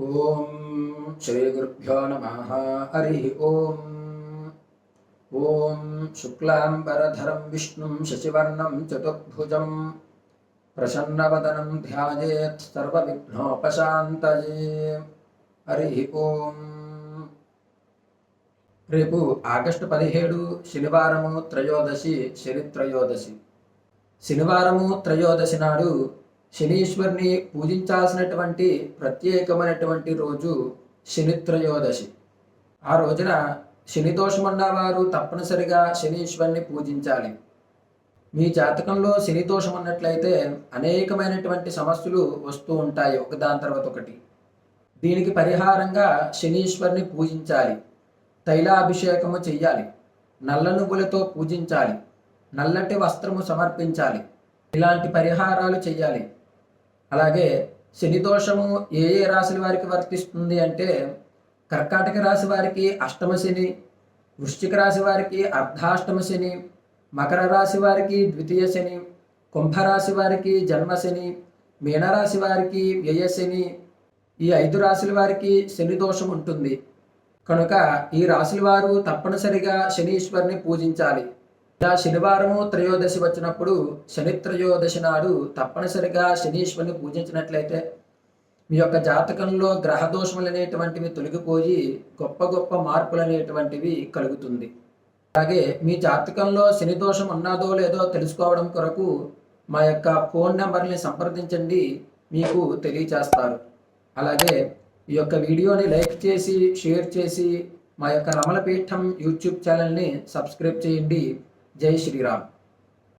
ఓం శ్రీ గురుభ్యో నమ. హరి ఓం. ఓం శుక్లాంబరధరం విష్ణుం శశివర్ణం చతుర్భుజం. ప్రసన్నవదనం ధ్యాయేత్ సర్వవిఘ్నోపశాంతయే. హరి ఓం. రేపు ఆగస్టు పదిహేడు శనివారము త్రయోదశి శని త్రయోదశి శనివారము త్రయోదశి నాడు శనీశ్వరుని పూజించాల్సినటువంటి ప్రత్యేకమైనటువంటి రోజు శనిత్రయోదశి. ఆ రోజున శని దోషమున్న వారు తప్పనిసరిగా శనీశ్వరుని పూజించాలి. మీ జాతకంలో శని దోషం ఉన్నట్లయితే అనేకమైనటువంటి సమస్యలు వస్తూ ఉంటాయి ఒకదాని తర్వాత ఒకటి. దీనికి పరిహారంగా శనీశ్వరుని పూజించాలి. తైలాభిషేకము చెయ్యాలి. నల్ల నువ్వులతో పూజించాలి. నల్లటి వస్త్రము సమర్పించాలి. ఇలాంటి పరిహారాలు చెయ్యాలి. అలాగే శని దోషము ఏ ఏ రాశుల వారికి వర్తిస్తుంది అంటే కర్కాటక రాశి వారికి అష్టమ శని వృశ్చిక రాశి వారికి అర్ధాష్టమ శని మకర రాశి వారికి ద్వితీయ శని కుంభరాశి వారికి జన్మశని మీనరాశి వారికి వ్యయశని ఈ ఐదు రాశుల వారికి శని దోషం ఉంటుంది. కనుక ఈ రాశుల వారు తప్పనిసరిగా శనీశ్వరిని పూజించాలి. ఇలా శనివారము త్రయోదశి వచ్చినప్పుడు శని త్రయోదశి నాడు తప్పనిసరిగా శనీశ్వరుని పూజించినట్లయితే మీ యొక్క జాతకంలో గ్రహ దోషములు అనేటువంటివి తొలగిపోయి గొప్ప గొప్ప మార్పులు అనేటువంటివి కలుగుతుంది. అలాగే మీ జాతకంలో శని దోషం ఉన్నదో లేదో తెలుసుకోవడం కొరకు మా యొక్క ఫోన్ నెంబర్ని సంప్రదించండి మీకు తెలియచేస్తారు. అలాగే ఈ యొక్క వీడియోని లైక్ చేసి షేర్ చేసి మా యొక్క రమలపీఠం యూట్యూబ్ ఛానల్ని సబ్స్క్రైబ్ చేయండి. जय श्री राम।